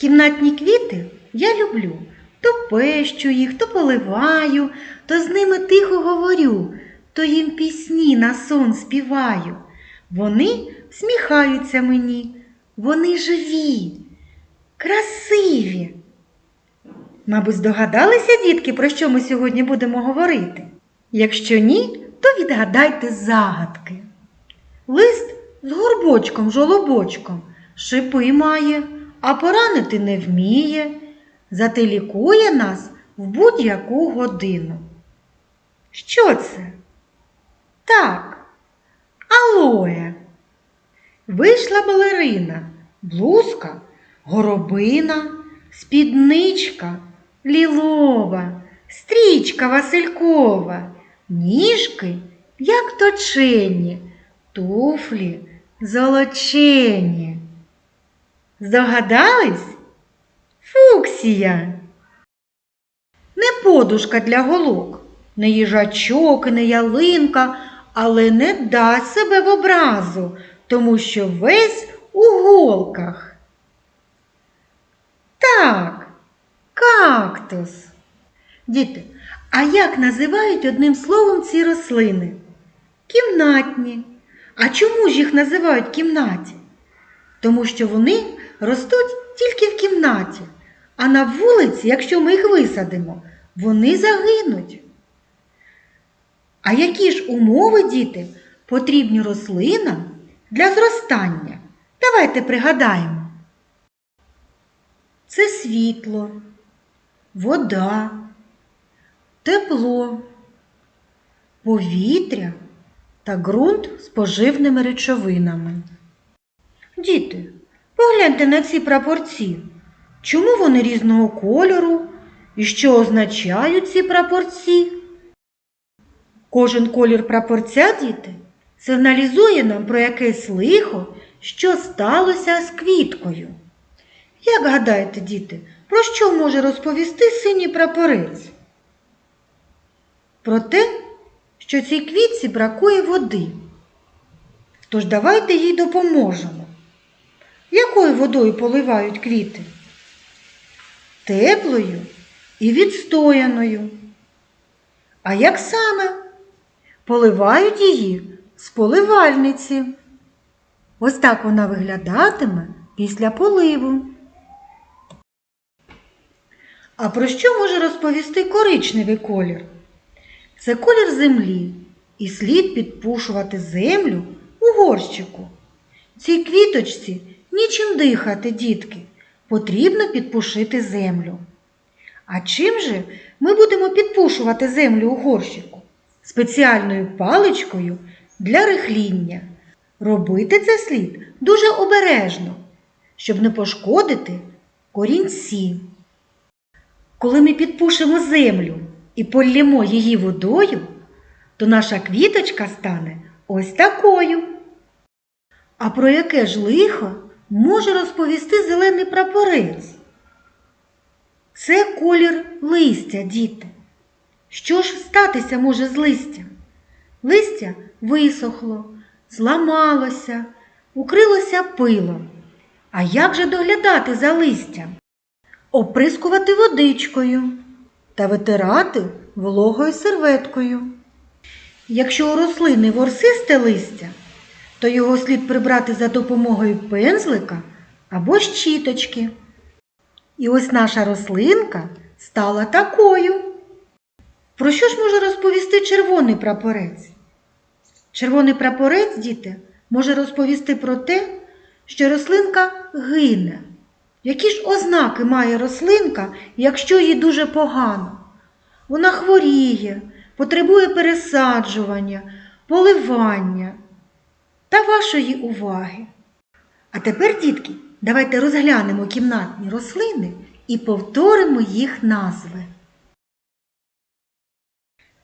Кімнатні квіти я люблю. То пещу їх, то поливаю, то з ними тихо говорю, то їм пісні на сон співаю. Вони всміхаються мені, вони живі, красиві. Мабуть, здогадалися, дітки, про що ми сьогодні будемо говорити? Якщо ні, то відгадайте загадки. Лист з горбочком, жолобочком, шипи має, а поранити не вміє, зате лікує нас в будь-яку годину. Що це? Так, алоє. Вийшла балерина, блузка, горобина, спідничка, лілова, стрічка Василькова, ніжки, як точені, туфлі золочені. Здогадались? Фуксія. Не подушка для голок, не їжачок, не ялинка, але не дасть себе в образу, тому що весь у голках. Так, кактус. Діти, а як називають одним словом ці рослини? Кімнатні. А чому ж їх називають кімнаті? Тому що вони ростуть тільки в кімнаті, а на вулиці, якщо ми їх висадимо, вони загинуть. А які ж умови, діти, потрібні рослинам для зростання? Давайте пригадаємо. Це світло, вода, тепло, повітря та ґрунт з поживними речовинами. Діти, погляньте на ці прапорці. Чому вони різного кольору і що означають ці прапорці? Кожен колір прапорця, діти, сигналізує нам про якесь лихо, що сталося з квіткою. Як гадаєте, діти, про що може розповісти синій прапорець? Про те, що цій квітці бракує води. Тож давайте їй допоможемо. Якою водою поливають квіти? Теплою і відстояною. А як саме? Поливають її з поливальниці. Ось так вона виглядатиме після поливу. А про що може розповісти коричневий колір? Це колір землі, і слід підпушувати землю у горщику. Цій квіточці нічим дихати, дітки, потрібно підпушити землю. А чим же ми будемо підпушувати землю у горщику? Спеціальною паличкою для рихління. Робити це слід дуже обережно, щоб не пошкодити корінці. Коли ми підпушимо землю і полємо її водою, то наша квіточка стане ось такою. А про яке ж лихо може розповісти зелений прапорець? Це колір листя, діти. Що ж статися може з листям? Листя висохло, зламалося, укрилося пилом. А як же доглядати за листям? Оприскувати водичкою та витирати вологою серветкою. Якщо у рослини ворсисте листя, то його слід прибрати за допомогою пензлика або щіточки. І ось наша рослинка стала такою. Про що ж може розповісти червоний прапорець? Червоний прапорець, діти, може розповісти про те, що рослинка гине. Які ж ознаки має рослинка, якщо їй дуже погано? Вона хворіє, потребує пересаджування, поливання та вашої уваги. А тепер, дітки, давайте розглянемо кімнатні рослини і повторимо їх назви.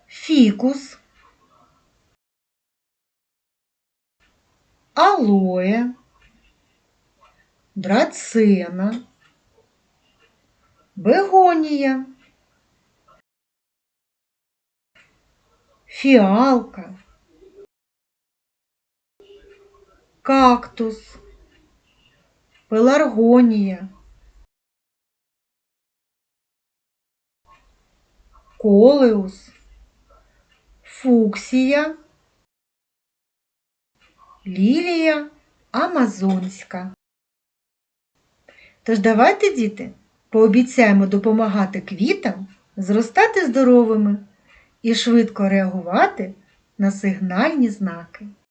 Фікус, алоє, драцена, бегонія, фіалка, кактус, пеларгонія, колеус, фуксія, лілія амазонська. Тож давайте, діти, пообіцяємо допомагати квітам зростати здоровими і швидко реагувати на сигнальні знаки.